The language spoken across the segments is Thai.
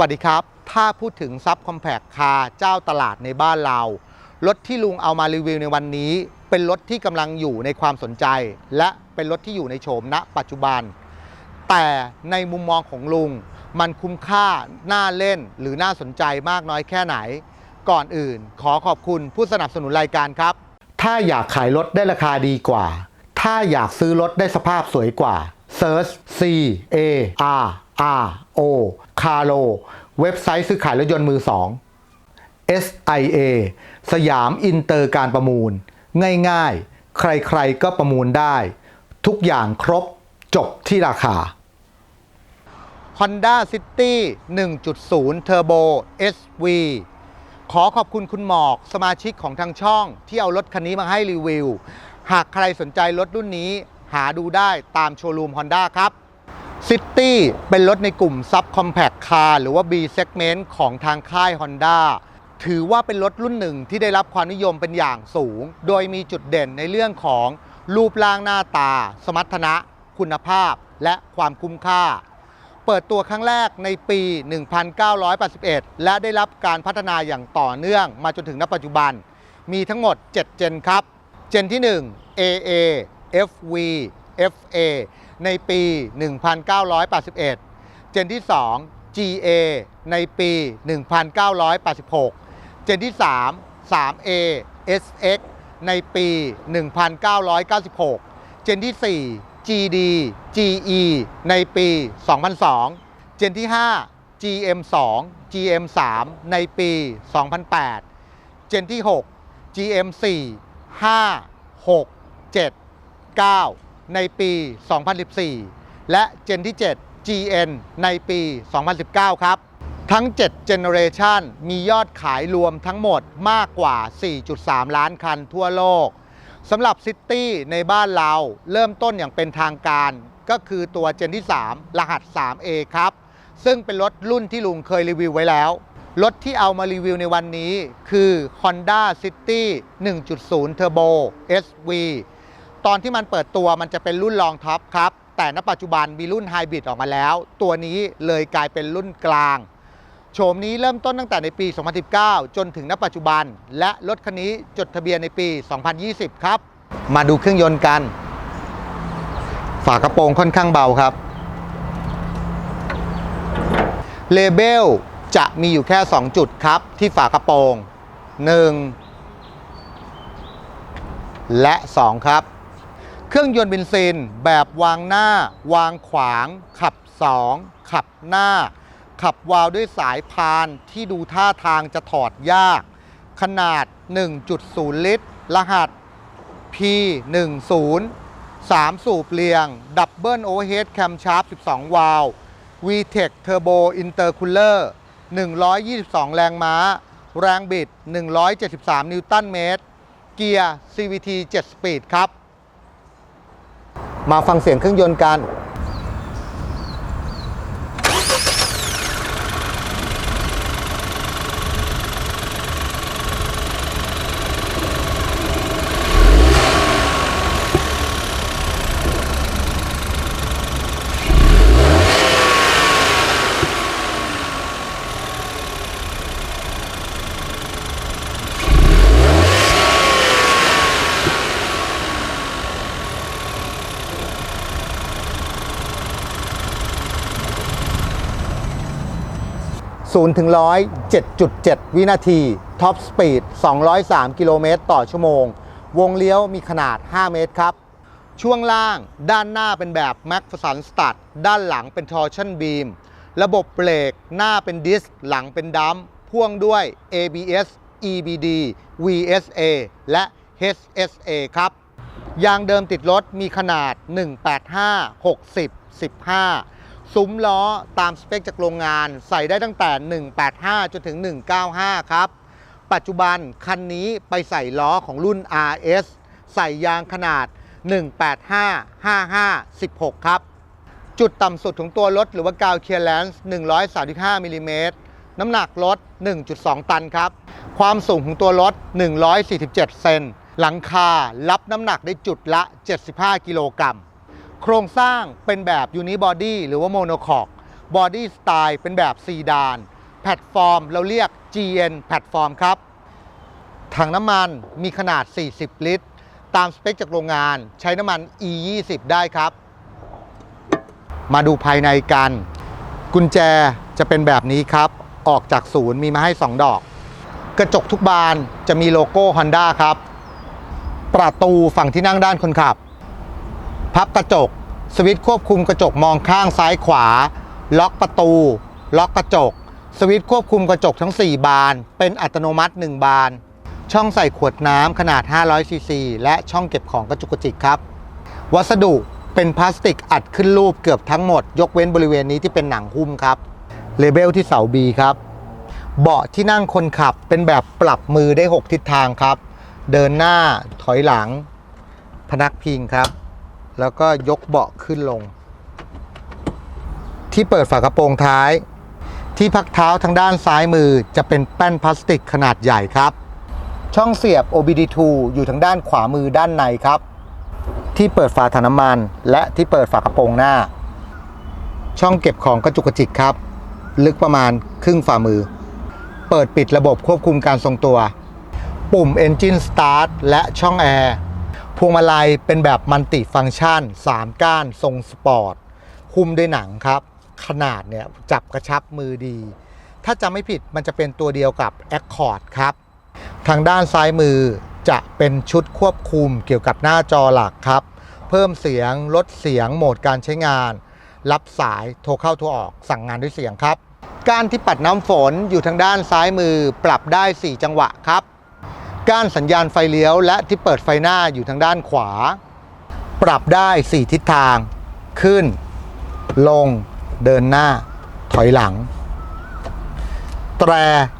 วัสดีครับ ถ้าพูดถึงซับคอมแพคคารเจ้าตลาดในบ้านเรา รถที่ลุงเอามารีวิวในวันนี้ เป็นรถที่กำลังอยู่ในความสนใจ และเป็นรถที่อยู่ในโฉมณ ปัจจุบัน แต่ในมุมมองของลุง มันคุ้มค่า น่าเล่น หรือน่าสนใจมากน้อยแค่ไหน ก่อนอื่น ขอขอบคุณผู้สนับสนุนรายการครับ ถ้าอยากขายรถได้ราคาดีกว่า ถ้าอยากซื้อรถได้สภาพสวยกว่า Search C A R R O Caro เว็บไซต์ซื้อขายรถยนต์มือสอง SIA สยามอินเตอร์การประมูล ง่ายๆ ใครๆก็ประมูลได้ ทุกอย่างครบจบที่ราคา Honda City 1.0 Turbo SV ขอขอบคุณคุณหมอกสมาชิกของทางช่อง ที่เอารถคันนี้มาให้รีวิว หากใครสนใจรถรุ่นนี้ หาดูได้ตามโชว์รูม Honda ครับ City เป็นรถในกลุ่ม Sub Compact Car หรือว่า B Segment ของทางค่าย Honda ถือว่าเป็นรถรุ่นหนึ่งที่ได้รับความนิยมเป็นอย่างสูง โดยมีจุดเด่นในเรื่องของรูปร่างหน้าตา สมรรถนะ คุณภาพ และความคุ้มค่า เปิดตัวครั้งแรกในปี 1981 และได้รับการพัฒนาอย่างต่อเนื่องมาจนถึงณปัจจุบัน มีทั้งหมด 7 เจนครับ เจนที่ 1 AA FV FA ในปี 1981 เจนที่ 2 GA ในปี 1986 เจนที่ 3 3A SX ในปี 1996 เจนที่ 4 GD GE ในปี 2002 เจนที่ 5 GM2 GM3 ในปี 2008 เจนที่ 6 GM4 5 6 7 9 ในปี 2014 และเจนที่ 7 GN ในปี 2019 ครับ ทั้ง 7 Generation มียอดขายรวมทั้งหมดมากกว่า 4.3 ล้านคันทั่วโลกสำหรับซิตี้ในบ้านเราเริ่มต้นอย่างเป็นทางการก็คือตัวเจนที่ 3 รหัส 3A ครับ ซึ่งเป็นรถรุ่นที่ลุงเคยรีวิวไว้แล้ว รถที่เอามารีวิวในวันนี้คือ Honda City 1.0 Turbo SV ตอนที่มันเปิดตัวมันจะเป็นรุ่นรองท็อปครับ แต่ณปัจจุบันมีรุ่นไฮบริดออกมาแล้ว ตัวนี้เลยกลายเป็นรุ่นกลาง โฉมนี้เริ่มต้นตั้งแต่ในปี 2019 จนถึงณปัจจุบัน และรถคันนี้จดทะเบียนในปี 2020 ครับ มาดูเครื่องยนต์กัน ฝากระโปรงค่อนข้างเบาครับเลเบลจะมีอยู่แค่ 2 จุดครับ ที่ฝากระโปรง 1 และ 2 ครับ ครื่องยนต์เบนซินแบบวางหน้า วางขวาง ขับ 2 ขับหน้า ขับวาล์วด้วยสายพานที่ดูท่าทางจะถอดยาก ขนาด 1.0 ลิตร รหัส P10 3 สูบเรียง ดับเบิลโอเวอร์เฮดแคมชาร์ป12 วาล์ว VTEC Turbo Intercooler 122 แรงม้า แรงบิด 173 นิวตันเมตร เกียร์ CVT 7 สปีดครับ มาฟังเสียงเครื่องยนต์กัน 0ถึง100 7.7 วินาที ท็อปสปีด 203 กิโลเมตรต่อชั่วโมง วงเลี้ยวมีขนาด 5 เมตรครับ ช่วงล่างด้านหน้าเป็นแบบ m a c p h e r s o n Stud ด้านหลังเป็น Torsion Beam ระบบเบรกหน้าเป็นดิสก์หลังเป็นดัมป์พ่วงด้วย ABS EBD VSA และ HSA ครับ ยางเดิมติดรถมีขนาด 185 60 15 ซุ้มล้อตามสเปคจากโรงงาน ใส่ได้ตั้งแต่ 185 จนถึง 195 ครับ ปัจจุบันคันนี้ไปใส่ล้อของรุ่น RS ใส่ยางขนาด 185 55 16 ครับ จุดต่ำสุดของตัวรถหรือว่ากาวเคลียร์แลนซ์135มิลลิเมตรน้ำหนักรถ 1.2 ตันครับ ความสูงของตัวรถ 147 เซน หลังคารับน้ำหนักได้จุดละ 75 กิโลกรัม โครงสร้างเป็นแบบยูนิบอดี้หรือว่าโมโนคอกบอดี้สไตล์เป็นแบบซีดาน แพลตฟอร์มเราเรียก GN แพลตฟอร์มครับ ถังน้ำมันมีขนาด 40 ลิตร ตามสเปคจากโรงงานใช้น้ำมัน E20 ได้ครับ มาดูภายในกัน กุญแจจะเป็นแบบนี้ครับ ออกจากศูนย์มีมาให้ 2 ดอก กระจกทุกบานจะมีโลโก้ Honda ครับ ประตูฝั่งที่นั่งด้านคนขับ พับกระจก สวิตช์ควบคุมกระจกมองข้างซ้ายขวา ล็อกประตู ล็อกกระจก สวิตช์ควบคุมกระจกทั้ง 4 บาน เป็นอัตโนมัติ 1 บาน ช่องใส่ขวดน้ำขนาด 500ซีซีและช่องเก็บของกระจุกกระจิกครับ วัสดุเป็นพลาสติกอัดขึ้นรูปเกือบทั้งหมด ยกเว้นบริเวณนี้ที่เป็นหนังหุ้มครับเลเบลที่เสา B ครับ เบาะที่นั่งคนขับเป็นแบบปรับมือได้ 6 ทิศทางครับ เดินหน้าถอยหลัง พนักพิงครับ แล้วก็ยกเบาะขึ้นลง ที่เปิดฝากระโปรงท้าย ที่พักเท้าทางด้านซ้ายมือจะเป็นแป้นพลาสติกขนาดใหญ่ครับ ช่องเสียบ OBD2 อยู่ทางด้านขวามือด้านในครับ ที่เปิดฝาถังน้ำมัน และที่เปิดฝากระโปรงหน้า ช่องเก็บของกระจุกกระจิกครับ ลึกประมาณครึ่งฝ่ามือ เปิดปิดระบบควบคุมการทรงตัว ปุ่ม Engine Start และช่องแอร์ พวงมาลัยเป็นแบบมัลติฟังก์ชัน 3 ก้านทรงสปอร์ตหุ้มด้วยหนังครับ ขนาดเนี่ยจับกระชับมือดี ถ้าจำไม่ผิดมันจะเป็นตัวเดียวกับ Accord ครับ ทางด้านซ้ายมือจะเป็นชุดควบคุมเกี่ยวกับหน้าจอหลักครับ เพิ่มเสียงลดเสียงโหมดการใช้งาน รับสายโทรเข้าโทรออกสั่งงานด้วยเสียงครับ การที่ปัดน้ำฝนอยู่ทางด้านซ้ายมือปรับได้ 4 จังหวะครับ ก้านสัญญาณไฟเลี้ยว และที่เปิดไฟหน้าอยู่ทางด้านขวา ปรับได้ 4 ทิศทาง ขึ้น ลง เดินหน้า ถอยหลัง แตร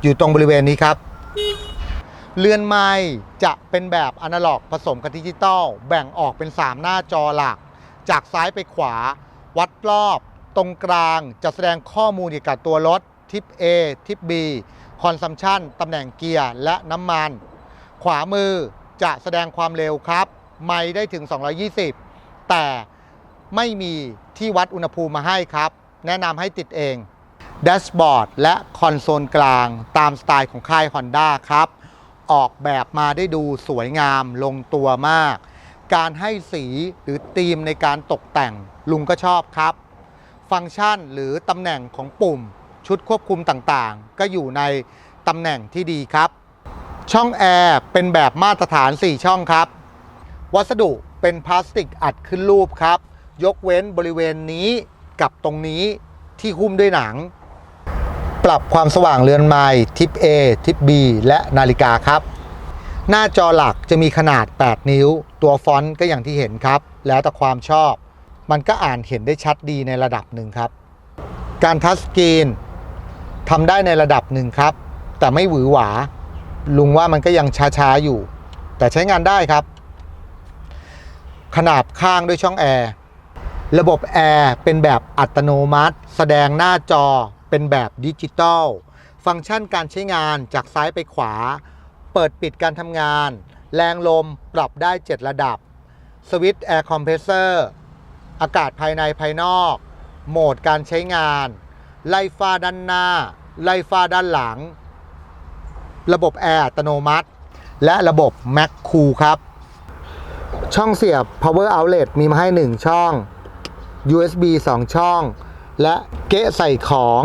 อยู่ตรงบริเวณนี้ครับเรือนไม้จะเป็นแบบอนาล็อกผสมกับดิจิตอลแบ่งออกเป็น 3 หน้าจอหลัก จากซ้ายไปขวา วัดรอบ ตรงกลางจะแสดงข้อมูลเกี่ยวกับตัวรถ ทิป A ทิป B คอนซัมชันตำแหน่งเกียร์และน้ำมัน ขวามือจะแสดงความเร็วครับ ไม่ได้ถึง 220 แต่ไม่มีที่วัดอุณหภูมิมาให้ครับ แนะนำให้ติดเองแดชบอร์ดและคอนโซลกลางตามสไตล์ของค่าย Honda ครับ ออกแบบมาได้ดูสวยงามลงตัวมาก การให้สีหรือธีมในการตกแต่งลุงก็ชอบครับ ฟังก์ชันหรือตำแหน่งของปุ่มชุดควบคุมต่างๆ ก็อยู่ในตำแหน่งที่ดีครับ ช่องแอร์เป็นแบบมาตรฐาน 4 ช่องครับ วัสดุเป็นพลาสติกอัดขึ้นรูปครับ ยกเว้นบริเวณนี้กับตรงนี้ที่หุ้มด้วยหนัง ปรับความสว่างเรือนไม้ทิป A ทิป B และนาฬิกาครับ หน้าจอหลักจะมีขนาด 8 นิ้ว ตัวฟอนต์ก็อย่างที่เห็นครับ แล้วแต่ความชอบ มันก็อ่านเห็นได้ชัดดีในระดับหนึ่งครับ การทัชสกรีนทำได้ในระดับหนึ่งครับ แต่ไม่หวือหวา ลุงว่ามันก็ยังช้าๆอยู่ แต่ใช้งานได้ครับ ขนาบข้างด้วยช่องแอร์ระบบแอร์เป็นแบบอัตโนมัติ แสดงหน้าจอเป็นแบบดิจิตอลฟังก์ชันการใช้งานจากซ้ายไปขวา เปิดปิดการทำงาน แรงลมปรับได้ 7 ระดับ สวิตช์แอร์คอมเพรสเซอร์อากาศภายในภายนอก โหมดการใช้งาน ไล่ฟ้าด้านหน้า ไล่ฟ้าด้านหลัง ระบบแอร์อัตโนมัติ และระบบ Mac Cool ครับ ช่องเสียบ power outlet มีมาให้ 1 ช่อง USB 2 ช่อง และเกะใส่ของ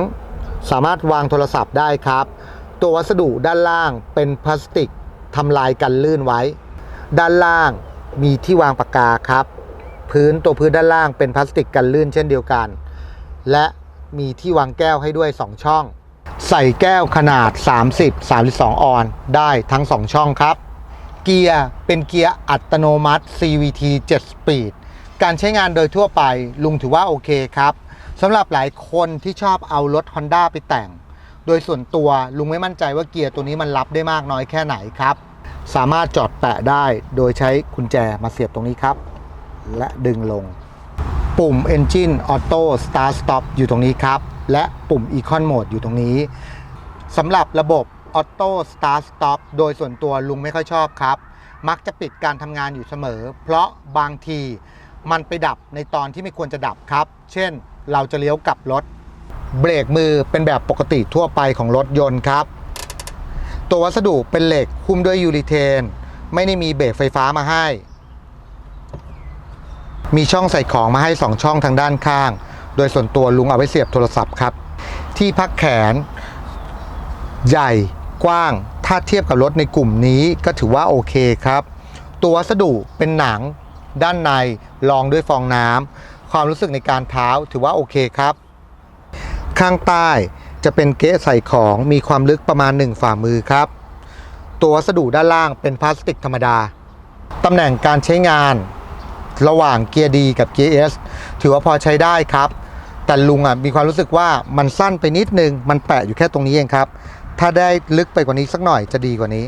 สามารถวางโทรศัพท์ได้ครับ ตัววัสดุด้านล่างเป็นพลาสติกทำลายกันลื่นไว้ ด้านล่างมีที่วางปากกาครับ พื้นตัวพื้นด้านล่างเป็นพลาสติกกันลื่นเช่นเดียวกัน และมีที่วางแก้วให้ด้วย 2 ช่อง ใส่แก้วขนาด 30 32 ออนได้ทั้ง 2 ช่องครับ เกียร์เป็นเกียร์อัตโนมัติ CVT 7 Speed การใช้งานโดยทั่วไปลุงถือว่าโอเคครับสำหรับหลายคนที่ชอบเอารถ Honda ไปแต่ง โดยส่วนตัวลุงไม่มั่นใจว่าเกียร์ตัวนี้มันรับได้มากน้อยแค่ไหนครับ สามารถจอดแปะได้โดยใช้กุญแจมาเสียบตรงนี้ครับ และดึงลง ปุ่ม Engine Auto Start Stop อยู่ตรงนี้ครับ และปุ่ม Econ Mode อยู่ตรงนี้สำหรับระบบ Auto Start Stop โดยส่วนตัวลุงไม่ค่อยชอบครับ มักจะปิดการทำงานอยู่เสมอ เพราะบางทีมันไปดับในตอนที่ไม่ควรจะดับครับ เช่น เราจะเลี้ยวกลับรถ เบรกมือเป็นแบบปกติทั่วไปของรถยนต์ครับ ตัววัสดุเป็นเหล็กหุ้มด้วยยูริเทน ไม่ได้มีเบรกไฟฟ้ามาให้ มีช่องใส่ของมาให้ 2 ช่องทางด้านข้าง โดยส่วนตัวลุงเอาไว้เสียบโทรศัพท์ครับ ที่พักแขน ใหญ่กว้าง ถ้าเทียบกับรถในกลุ่มนี้ก็ถือว่าโอเคครับ ตัววัสดุเป็นหนัง ด้านในรองด้วยฟองน้ำความรู้สึกในการเท้าถือว่าโอเคครับ ข้างใต้จะเป็นเก๊ะใส่ของมีความลึกประมาณ 1 ฝ่ามือครับ ตัววัสดุด้านล่างเป็นพลาสติกธรรมดาตำแหน่งการใช้งานระหว่างเกียร์ดีกับเกียร์เอสถือว่าพอใช้ได้ครับ แต่ลุงอะมีความรู้สึกว่ามันสั้นไปนิดนึง มันแปะอยู่แค่ตรงนี้เองครับ ถ้าได้ลึกไปกว่านี้สักหน่อยจะดีกว่านี้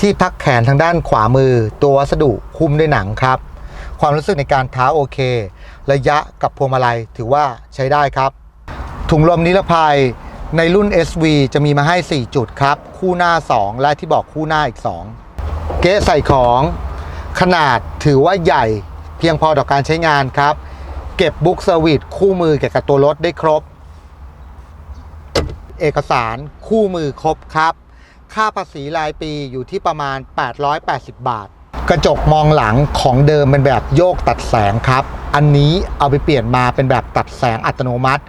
ที่พักแขนทางด้านขวามือ ตัววัสดุหุ้มด้วยหนังครับ ความรู้สึกในการเท้าโอเค ระยะกับพวงมาลัยถือว่าใช้ได้ครับ ถุงลมนิรภัยในรุ่น SV จะมีมาให้ 4 จุดครับ คู่หน้า 2 และที่บอกคู่หน้าอีก 2 เก๊ใส่ของขนาดถือว่าใหญ่เพียงพอต่อการใช้งานครับ เก็บบุ๊กเซอร์วิสคู่มือเกี่ยวกับตัวรถได้ครบ เอกสารคู่มือครบครับ ค่าภาษีรายปีอยู่ที่ประมาณ 880 บาท กระจกมองหลังของเดิมเป็นแบบโยกตัดแสงครับ อันนี้เอาไปเปลี่ยนมาเป็นแบบตัดแสงอัตโนมัติ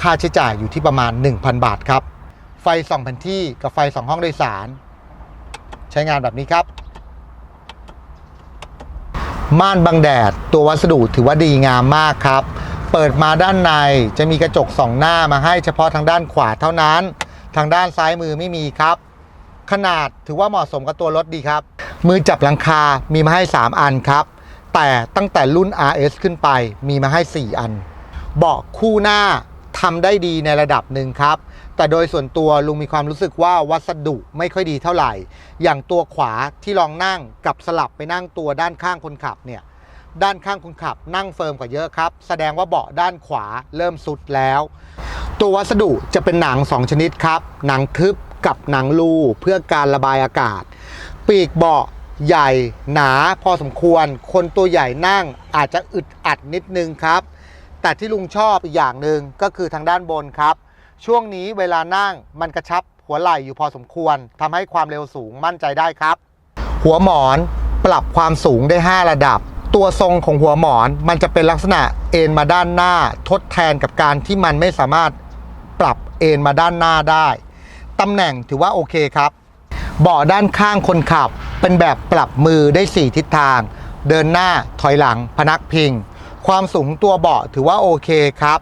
ค่าใช้จ่ายอยู่ที่ประมาณ 1,000 บาทครับ ไฟส่องแผนที่กับไฟส่องห้องโดยสาร ใช้งานแบบนี้ครับ ม่านบังแดด ตัววัสดุถือว่าดีงามมากครับ เปิดมาด้านในจะมีกระจกสองหน้ามาให้เฉพาะทางด้านขวาเท่านั้น ทางด้านซ้ายมือไม่มีครับ ขนาดถือว่าเหมาะสมกับตัวรถดีครับ มือจับหลังคา มีมาให้ 3 อันครับ แต่ตั้งแต่รุ่น RS ขึ้นไปมีมาให้ 4 อัน เบาะคู่หน้าทำได้ดีในระดับหนึ่งครับ แต่โดยส่วนตัวลุงมีความรู้สึกว่าวัสดุไม่ค่อยดีเท่าไหร่ อย่างตัวขวาที่ลองนั่งกับสลับไปนั่งตัวด้านข้างคนขับเนี่ยด้านข้างคนขับนั่งเฟิร์มกว่าเยอะครับ แสดงว่าเบาะด้านขวาเริ่มสุดแล้ว ตัววัสดุจะเป็นหนัง 2 ชนิดครับ หนังทึบกับหนังรูเพื่อการระบายอากาศ ปีกเบาะใหญ่หนาพอสมควร คนตัวใหญ่นั่งอาจจะอึดอัดนิดนึงครับ แต่ที่ลุงชอบอีกอย่างหนึ่งก็คือทางด้านบนครับ ช่วงนี้เวลานั่งมันกระชับหัวไหล่อยู่พอสมควรทำให้ความเร็วสูงมั่นใจได้ครับ หัวหมอนปรับความสูงได้ 5 ระดับ ตัวทรงของหัวหมอนมันจะเป็นลักษณะเอ็นมาด้านหน้า ทดแทนกับการที่มันไม่สามารถปรับเอ็นมาด้านหน้าได้ตำแหน่งถือว่าโอเคครับเบาะด้านข้างคนขับ เป็นแบบปรับมือได้ 4 ทิศทาง เดินหน้าถอยหลังพนักพิง ความสูงตัวเบาะถือว่าโอเคครับ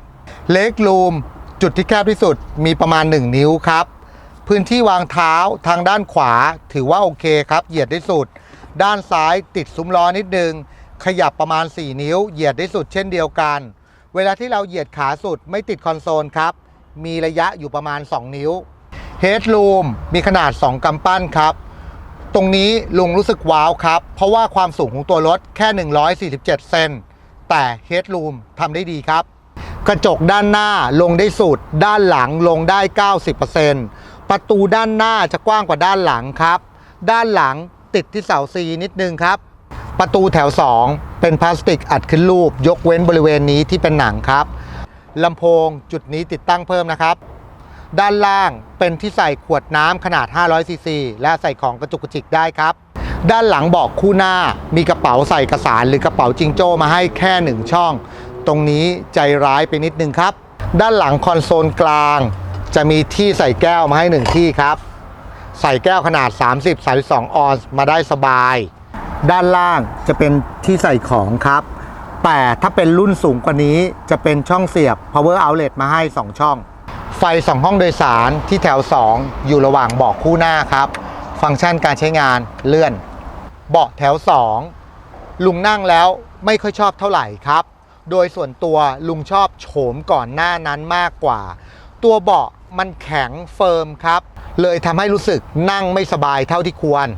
เล็กรูม จุดที่แคบที่สุดมีประมาณ 1 นิ้วครับ พื้นที่วางเท้าทางด้านขวาถือว่าโอเคครับ เหยียดได้สุด ด้านซ้ายติดซุ้มล้อนิดนึง ขยับประมาณ 4 นิ้ว เหยียดได้สุดเช่นเดียวกัน เวลาที่เราเหยียดขาสุดไม่ติดคอนโซลครับ มีระยะอยู่ประมาณ 2 นิ้วเฮดรูมมีขนาด 2กำปั้นครับ ตรงนี้ลุงรู้สึกว้าวครับ เพราะว่าความสูงของตัวรถแค่ 147 เซนแต่เฮดรูมทำได้ดีครับ กระจกด้านหน้าลงได้สุด ด้านหลังลงได้ 90%ประตูด้านหน้าจะกว้างกว่าด้านหลังครับ ด้านหลังติดที่เสาซีนิดนึงครับ ประตูแถว 2 เป็นพลาสติกอัดขึ้นรูป ยกเว้นบริเวณนี้ที่เป็นหนังครับลำโพงจุดนี้ติดตั้งเพิ่มนะครับ ด้านล่างเป็นที่ใส่ขวดน้ำขนาด 500ซีซีและใส่ของกระจุกกระจิกได้ครับ ด้านหลังบอกคู่หน้ามีกระเป๋าใส่เอกสารหรือกระเป๋าจิงโจ้มาให้แค่หนึ่งช่อง ตรงนี้ใจร้ายไปนิดนึงครับ ด้านหลังคอนโซลกลาง จะมีที่ใส่แก้วมาให้หนึ่งที่ครับ ใส่แก้วขนาด 30-32 ออนซ์มาได้สบาย ด้านล่างจะเป็นที่ใส่ของครับ แต่ถ้าเป็นรุ่นสูงกว่านี้จะเป็นช่องเสียบ power outlet มาให้ 2 ช่อง ไฟ 2 ห้องโดยสารที่แถว 2 อยู่ระหว่างเบาะคู่หน้าครับ ฟังก์ชันการใช้งานเลื่อน เบาะแถว 2 ลุงนั่งแล้วไม่ค่อยชอบเท่าไหร่ครับ โดยส่วนตัวลุงชอบโฉมก่อนหน้านั้นมากกว่า ตัวเบาะมันแข็งเฟิร์มครับ เลยทำให้รู้สึกนั่งไม่สบายเท่าที่ควร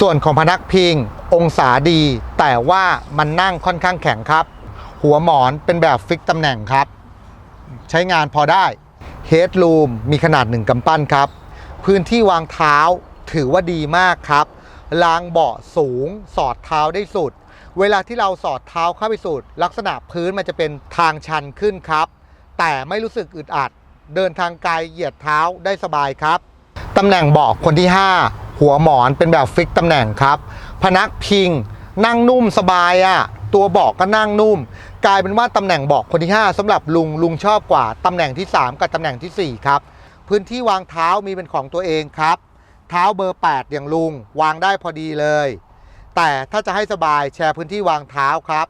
ส่วนของพนักพิง องศาดี แต่ว่ามันนั่งค่อนข้างแข็งครับ หัวหมอนเป็นแบบฟิกตำแหน่งครับ ใช้งานพอได้เฮด o ูมมีขนาด1กำปั้นครับ พื้นที่วางเท้าถือว่าดีมากครับรางเบาะสูงสอดเท้าได้สุด เวลาที่เราสอดเท้าเข้าไปสุดลักษณะพื้นมันจะเป็นทางชันขึ้นครับ แต่ไม่รู้สึกอึดอัด เดินทางไกลเหยียดเท้าได้สบายครับตำแหน่งเบาะคนที่ 5 หัวหมอนเป็นแบบฟิกตำแหน่งครับ พนักพิง นั่งนุ่มสบายอะ่ะตัวเบาะก็นั่งนุ่ม กลายเป็นว่าตำแหน่งเบาะคนที่ 5สำหรับลุงลุงชอบกว่าตำแหน่งที่ 3 กับตำแหน่งทีสี่ 4 ครับพื้นที่วางเท้ามีเป็นของตัวเองครับ เท้าเบอร์ 8 อย่างลุงวางได้พอดีเลย แต่ถ้าจะให้สบายแชร์พื้นที่วางเท้าครับ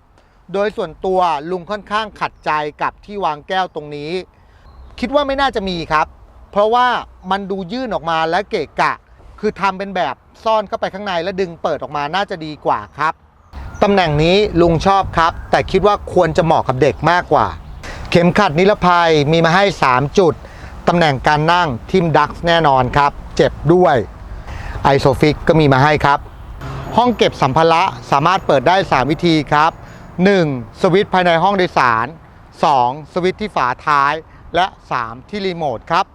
โดยส่วนตัวลุงค่อนข้างขัดใจกับที่วางแก้วตรงนี้ คิดว่าไม่น่าจะมีครับ เพราะว่ามันดูยื่นออกมาและเกะกะ คือทำเป็นแบบซ่อนเข้าไปข้างในแล้วดึงเปิดออกมาน่าจะดีกว่าครับตำแหน่งนี้ลุงชอบครับ แต่คิดว่าควรจะเหมาะกับเด็กมากกว่า เข็มขัดนิรภัยมีมาให้ 3 จุดตำแหน่งการนั่งทิมดักแน่นอนครับ เจ็บด้วยไอโซฟิกก็มีมาให้ครับ ห้องเก็บสัมภาระสามารถเปิดได้ 3 วิธีครับ 1. สวิตช์ภายในห้องโดยสาร 2. สวิตช์ที่ฝาท้าย และ 3. ที่รีโมทครับ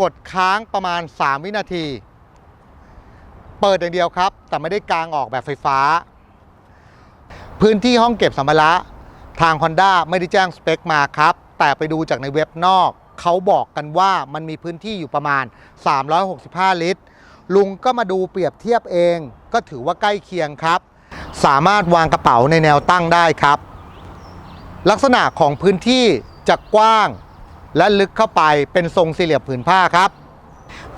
กดค้างประมาณ 3 วินาที เปิดอย่างเดียวครับ แต่ไม่ได้กางออกแบบไฟฟ้า พื้นที่ห้องเก็บสัมภาระทาง Honda ไม่ได้แจ้งสเปคมาครับ แต่ไปดูจากในเว็บนอก เขาบอกกันว่ามันมีพื้นที่อยู่ประมาณ 365 ลิตร ลุงก็มาดูเปรียบเทียบเอง ก็ถือว่าใกล้เคียงครับ สามารถวางกระเป๋าในแนวตั้งได้ครับ ลักษณะของพื้นที่จะกว้าง และลึกเข้าไปเป็นทรงสี่เหลี่ยมผืนผ้าครับ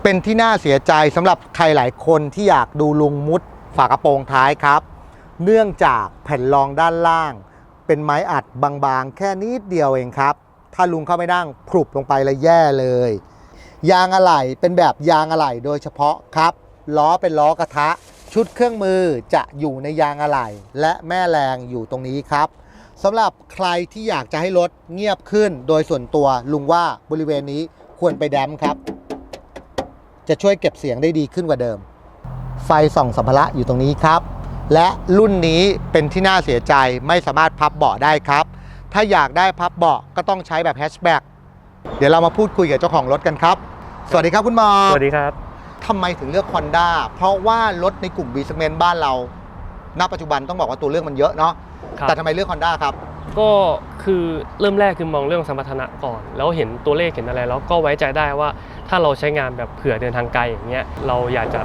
เป็นที่น่าเสียใจสำหรับใครหลายคนที่อยากดูลุงมุดฝากระโปรงท้ายครับ เนื่องจากแผ่นรองด้านล่าง เป็นไม้อัดบางๆ แค่นิดเดียวเองครับ ถ้าลุงเข้าไม่นั่งพรุบลงไปแล้วแย่เลย ยางอะไหล่เป็นแบบยางอะไหล่โดยเฉพาะครับ ล้อเป็นล้อกระทะ ชุดเครื่องมือจะอยู่ในยางอะไหล่และแม่แรงอยู่ตรงนี้ครับสำหรับใครที่อยากจะให้รถเงียบขึ้น โดยส่วนตัวลุงว่าบริเวณนี้ควรไปแดมครับ จะช่วยเก็บเสียงได้ดีขึ้นกว่าเดิม ไฟส่องสัมภาระอยู่ตรงนี้ครับ และรุ่นนี้เป็นที่น่าเสียใจไม่สามารถพับเบาะได้ครับ ถ้าอยากได้พับเบาะก็ต้องใช้แบบแฮชแบ็ก เดี๋ยวเรามาพูดคุยกับเจ้าของรถกันครับ สวัสดีครับคุณหมอสวัสดีครับทำไมถึงเลือก Honda เพราะว่ารถในกลุ่ม B segment บ้านเรา ณ ปัจจุบันต้องบอกว่าตัวเลือกมันเยอะเนาะครับแต่ทำไมเลือก Honda ครับ ก็คือเริ่มแรกคือมองเรื่องสมรรถนะก่อน แล้วเห็นตัวเลขเห็นอะไร แล้วก็ไว้ใจได้ว่าถ้าเราใช้งานแบบเผื่อเดินทางไกลอย่างเงี้ยเราอยากจะ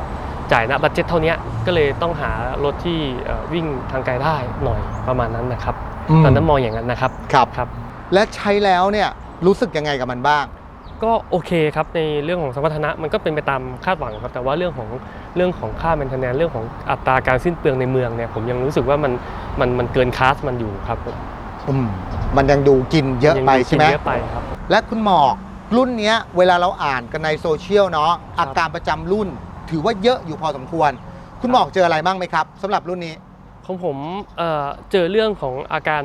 จ่ายณบัตเจ็ตเท่าเนี้ยก็เลยต้องหารถที่เอ่อวิ่งทางไกลได้หน่อยประมาณนั้นนะครับอืมตอนนั้นมองอย่างนั้นนะครับครับครับ และใช้แล้วเนี่ย รู้สึกยังไงกับมันบ้าง ก็โอเคครับในเรื่องของสมรรถนะมันก็เป็นไปตามคาดหวังครับแต่ว่าเรื่องของเรื่องของค่า m ม i เทนแนนเรื่องของอัตราการสิ้นเปลืองในเมืองเนี่ยผมยังรู้สึกว่ามันมันมันเกินคลาสมันอยู่ครับผมอืมมันยังดูกินเยอะยังไปดูใช่ไหมกินเยอะไปครับ และคุณหมอกรุ่นเนี้ยเวลาเราอ่านกันในโซเชียลเนาะอาการประจำรุ่น ถือว่าเยอะอยู่พอสมควร คุณหมอกเจออะไรบ้างไหมครับสำหรับรุ่นนี้ของผมเอ่อเจอเรื่องของอาการ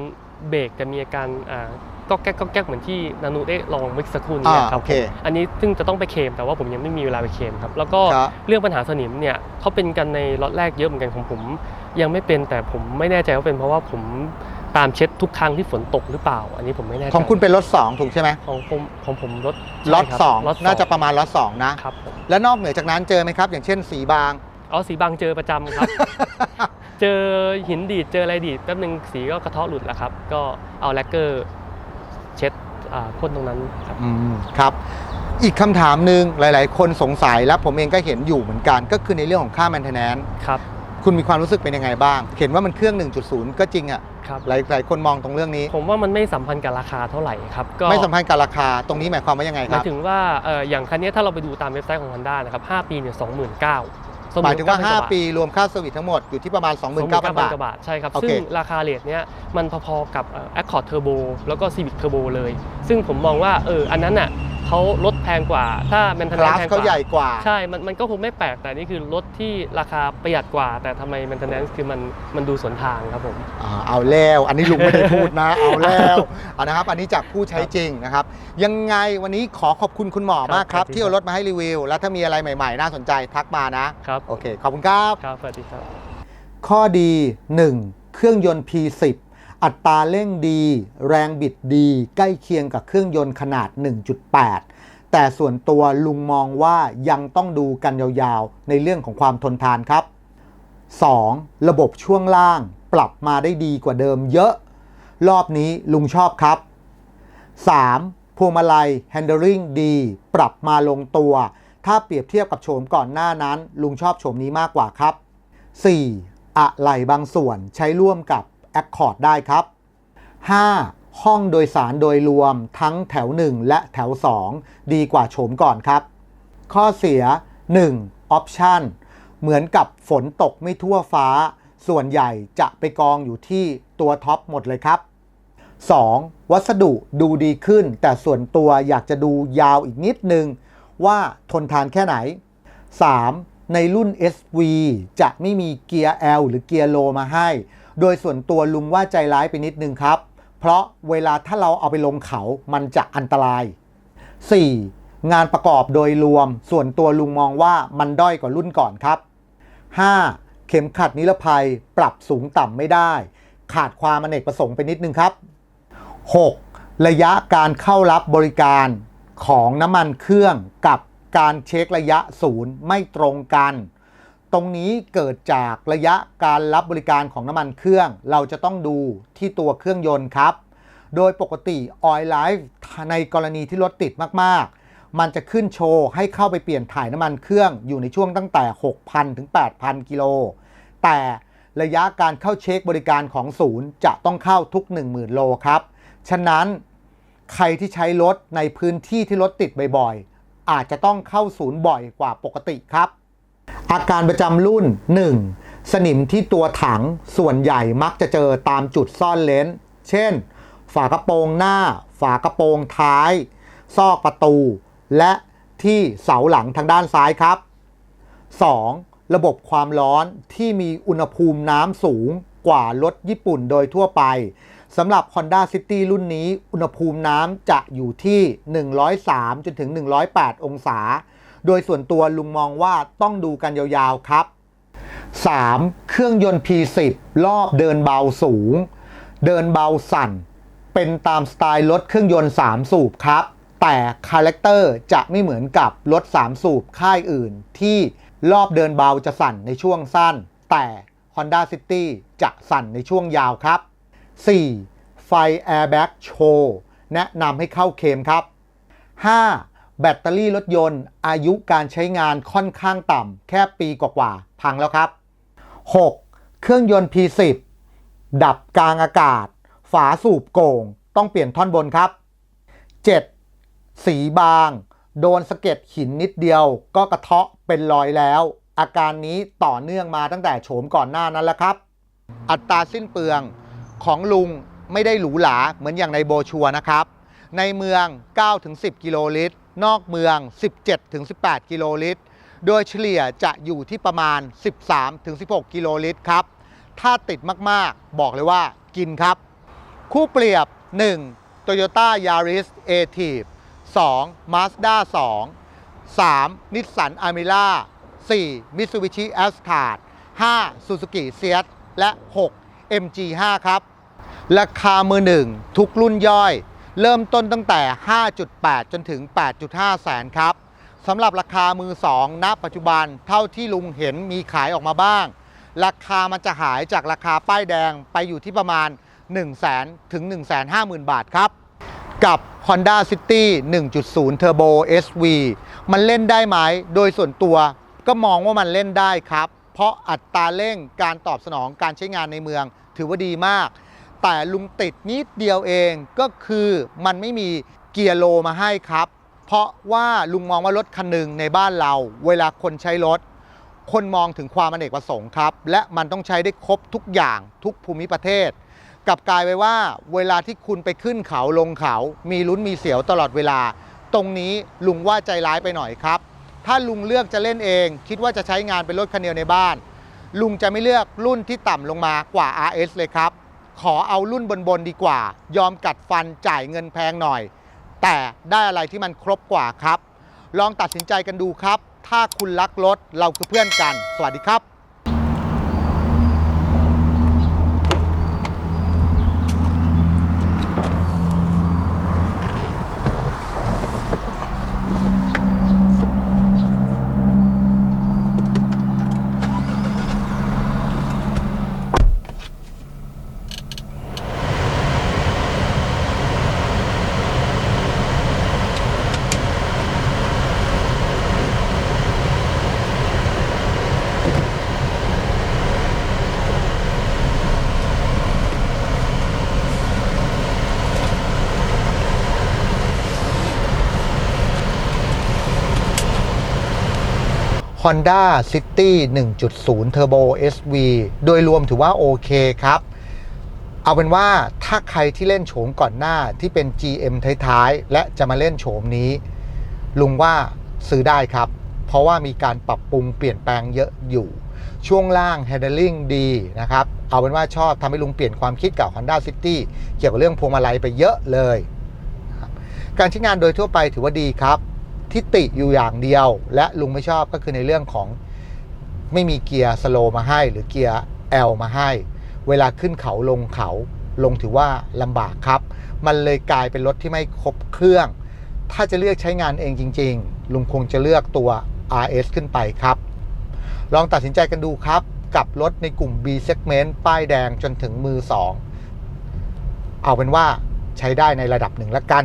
เบรกแต่มีอาการอ่า ก็แก๊กก็แก๊กเหมือนที่นานุได้ลองเมื่อสักครู่นี้อ่าครับโอเคผมอันนี้ซึ่งจะต้องไปเคลมแต่ว่าผมยังไม่มีเวลาไปเคลมครับแล้วก็ครับ เรื่องปัญหาสนิมเนี่ยเขาเป็นกันในล็อตแรกเยอะเหมือนกันของผม ยังไม่เป็นแต่ผมไม่แน่ใจว่าเป็นเพราะว่าผมตามเช็ดทุกครั้งที่ฝนตกหรือเปล่า อันนี้ผมไม่แน่ใจของคุณเป็นรถ2ถูกใช่ไหมของผมของผมรถล็อตใช่ครับสองล็อตน่าจะประมาณล็อตสองนะ ครับผมและนอกเหนือจากนั้นเจอไหมครับ อย่างเช่นสีบาง อ๋อสีบางเจอประจำครับ เจอหินดีดเจออะไรดีดแป๊บนึงสีก็กระเทาะหลุดแล้วครับ ก็เอาแลกเกอร์ เช็ดอ่าพ่นตรงนั้นครับอืมครับ อีกคำถามหนึ่งหลาย ๆ คนสงสัยและผมเองก็เห็นอยู่เหมือนกันก็คือในเรื่องของค่า maintenance ครับคุณมีความรู้สึกเป็นยังไงบ้าง เห็นว่ามันเครื่อง 1.0 ก็จริงอะครับหลายหลายคนมองตรงเรื่องนี้ ผมว่ามันไม่สัมพันธ์กับราคาเท่าไหร่ครับก็ไม่สัมพันธ์กับราคาตรงนี้หมายความว่ายังไงหคมารัยบถึงว่าเอ่ออย่างคันนี้ถ้าเราไปดูตามเว็บไซต์ของ Honda นะครับ5ปีเนี่ย สองหมื่นเก้าหมายถึงว่า 5 ปีรวมค่าเซอร์วิสทั้งหมดอยู่ที่ประมาณ 29,000 บาทกว่าบาท ใช่ครับโอเคซึ่งราคาเรทเนี้ยมันพอๆกับเอ่อ Accord Turbo แล้วก็ Civic Turbo เลย ซึ่งผมมองว่าเอออันนั้นน่ะ เขาลดแพงกว่า ถ้าค maintenance ลาสแพงกเขาว่าใหญ่กว่า ใช่ มันมันก็คงไม่แปลก แต่นี่คือรถที่ราคาประหยัดกว่า แต่ทำไม maintenance คือมันมันดูสวนทางครับผมอ่าเอาแล้ว อันนี้ลุงไม่ได้พูดนะ เอาแล้วเอานะครับ อันนี้จากผู้ใช้จริงนะครับ ยังไงวันนี้ขอขอบคุณคุณหมอมากครับครับ ที่เอารถมาให้รีวิว แล้วถ้ามีอะไรใหม่ๆ น่าสนใจทักมานะครับโอเคขอบคุณครับครับสวัสดีครับ ข้อดี 1. เครื่องยนต์ P10 อัตราเร่งดี แรงบิดดี ใกล้เคียงกับเครื่องยนต์ขนาด 1.8 แต่ส่วนตัวลุงมองว่ายังต้องดูกันยาวๆ ในเรื่องของความทนทานครับ 2. ระบบช่วงล่างปรับมาได้ดีกว่าเดิมเยอะ รอบนี้ลุงชอบครับ 3. พวงมาลัย handling ดี ปรับมาลงตัว ถ้าเปรียบเทียบกับโฉมก่อนหน้านั้น ลุงชอบโฉมนี้มากกว่าครับ 4. อะไหล่บางส่วนใช้ร่วมกับ Accord ได้ครับ 5. ห้องโดยสารโดยรวมทั้งแถว 1 และแถว 2 ดีกว่าโฉมก่อนครับ ข้อเสีย 1. Option เหมือนกับฝนตกไม่ทั่วฟ้า ส่วนใหญ่จะไปกองอยู่ที่ตัวท็อปหมดเลยครับ 2. วัสดุดูดีขึ้น แต่ส่วนตัวอยากจะดูยาวอีกนิดนึง ว่าทนทานแค่ไหน 3. ในรุ่น SV จะไม่มีเกียร์ L หรือเกียร์โลมาให้ โดยส่วนตัวลุงว่าใจร้ายไปนิดนึงครับ เพราะเวลาถ้าเราเอาไปลงเขามันจะอันตราย 4. งานประกอบโดยรวม ส่วนตัวลุงมองว่ามันด้อยกว่ารุ่นก่อนครับ 5. เข็มขัดนิรภัยปรับสูงต่ำไม่ได้ ขาดความอเนกประสงค์ไปนิดนึงครับ 6. ระยะการเข้ารับบริการของน้ำมันเครื่องกับการเช็คระยะศูนย์ไม่ตรงกัน ตรงนี้เกิดจากระยะการรับบริการของน้ำมันเครื่อง เราจะต้องดูที่ตัวเครื่องยนต์ครับ โดยปกติ Oil Life ในกรณีที่รถติดมากๆ มันจะขึ้นโชว์ให้เข้าไปเปลี่ยนถ่ายน้ำมันเครื่องอยู่ในช่วงตั้งแต่ 6,000 ถึง 8,000 กิโล แต่ระยะการเข้าเช็คบริการของศูนย์จะต้องเข้าทุก 10,000 โลครับ ฉะนั้นใครที่ใช้รถในพื้นที่ที่รถติดบ่อยๆ อาจจะต้องเข้าศูนย์บ่อยกว่าปกติครับ อาการประจำรุ่น 1. สนิมที่ตัวถังส่วนใหญ่มักจะเจอตามจุดซ่อนเลนเช่น ฝากระโปรงหน้า ฝากระโปรงท้าย ซอกประตู และที่เสาหลังทางด้านซ้ายครับ 2. ระบบความร้อนที่มีอุณหภูมิน้ำสูงกว่ารถญี่ปุ่นโดยทั่วไปสำหรับ Honda City รุ่นนี้ อุณหภูมิน้ำจะอยู่ที่ 103 จนถึง 108 องศา โดยส่วนตัวลุงมองว่าต้องดูกันยาวๆครับ 3. เครื่องยนต์ P10 รอบเดินเบาสูง เดินเบาสั่น เป็นตามสไตล์รถเครื่องยนต์ 3 สูบครับ แต่คาแรคเตอร์จะไม่เหมือนกับรถ 3 สูบค่ายอื่น ที่รอบเดินเบาจะสั่นในช่วงสั้น แต่ Honda City จะสั่นในช่วงยาวครับ 4. ไฟ Airbag Show แนะนำให้เข้าเคมครับ 5. แบตเตอรี่รถยนต์ อายุการใช้งานค่อนข้างต่ำแค่ปีกว่าๆพังแล้วครับ 6. เครื่องยนต์ P10 ดับกลางอากาศ ฝาสูบโก่ง ต้องเปลี่ยนท่อนบนครับ 7. สีบาง โดนสะเก็ดหินนิดเดียว ก็กระเทาะเป็นรอยแล้ว อาการนี้ต่อเนื่องมาตั้งแต่โฉมก่อนหน้านั้นแล้วครับ อัตราสิ้นเปลืองของลุงไม่ได้หรูหราเหมือนอย่างในโบชัวนะครับ ในเมือง 9-10 กิโลลิตร นอกเมือง 17-18 กิโลลิตร โดยเฉลี่ยจะอยู่ที่ประมาณ 13-16 กิโลลิตรครับ ถ้าติดมากๆ บอกเลยว่ากินครับ คู่เปรียบ 1. Toyota Yaris a t i v 2. Mazda 2 3. Nissan Almera 4. Mitsubishi Alphard 5. Suzuki Seat และ 6. MG5 ครับ ราคามือหนึ่งทุกรุ่นย่อย เริ่มต้นตั้งแต่ 5.8 จนถึง 8.5 แสนครับสำหรับราคามือ2ณปัจจุบันเท่าที่ลุงเห็นมีขายออกมาบ้าง ราคามันจะหายจากราคาป้ายแดงไปอยู่ที่ประมาณ 1 0 0 0 0แถึง 1 5 0 0 0 0 บาทครับ กับ Honda City 1.0 Turbo SV มันเล่นได้ไหม โดยส่วนตัวก็มองว่ามันเล่นได้ครับ เพราะอัตราเร่งการตอบสนองการใช้งานในเมืองถือว่าดีมาก แต่ลุงติดนิดเดียวเองก็คือมันไม่มีเกียร์โลมาให้ครับ เพราะว่าลุงมองว่ารถคันหนึ่งในบ้านเรา เวลาคนใช้รถ คนมองถึงความอเนกประสงค์ครับ และมันต้องใช้ได้ครบทุกอย่างทุกภูมิประเทศกลับกลายไปว่าเวลาที่คุณไปขึ้นเขาลงเขา มีลุ้นมีเสียวตลอดเวลา ตรงนี้ลุงว่าใจร้ายไปหน่อยครับ ถ้าลุงเลือกจะเล่นเอง คิดว่าจะใช้งานเป็นรถคันเดียวในบ้าน ลุงจะไม่เลือกรุ่นที่ต่ำลงมากว่า RS เลยครับ ขอเอารุ่นบนๆดีกว่า ยอมกัดฟันจ่ายเงินแพงหน่อย แต่ได้อะไรที่มันครบกว่าครับ ลองตัดสินใจกันดูครับ ถ้าคุณรักรถเราคือเพื่อนกัน สวัสดีครับ Honda City 1.0 Turbo SV โดยรวมถือว่าโอเคครับ เอาเป็นว่าถ้าใครที่เล่นโฉมก่อนหน้าที่เป็น GM ท้ายๆ และจะมาเล่นโฉมนี้ ลุงว่าซื้อได้ครับ เพราะว่ามีการปรับปรุงเปลี่ยนแปลงเยอะอยู่ ช่วงล่าง handling ดีนะครับ เอาเป็นว่าชอบทำให้ลุงเปลี่ยนความคิดกับ Honda City เกี่ยวกับเรื่องพวงมาลัยไปเยอะเลย การใช้งานโดยทั่วไปถือว่าดีครับ ที่ติอยู่อย่างเดียว และลุงไม่ชอบก็คือในเรื่องของไม่มีเกียร์สโลมาให้ หรือเกียร์ L มาให้ เวลาขึ้นเขาลงเขาลงถือว่าลำบากครับ มันเลยกลายเป็นรถที่ไม่ครบเครื่อง ถ้าจะเลือกใช้งานเองจริง ๆ ลุงคงจะเลือกตัว RS ขึ้นไปครับ ลองตัดสินใจกันดูครับ กับรถในกลุ่ม B segment ป้ายแดงจนถึงมือ 2 เอาเป็นว่าใช้ได้ในระดับหนึ่งละกัน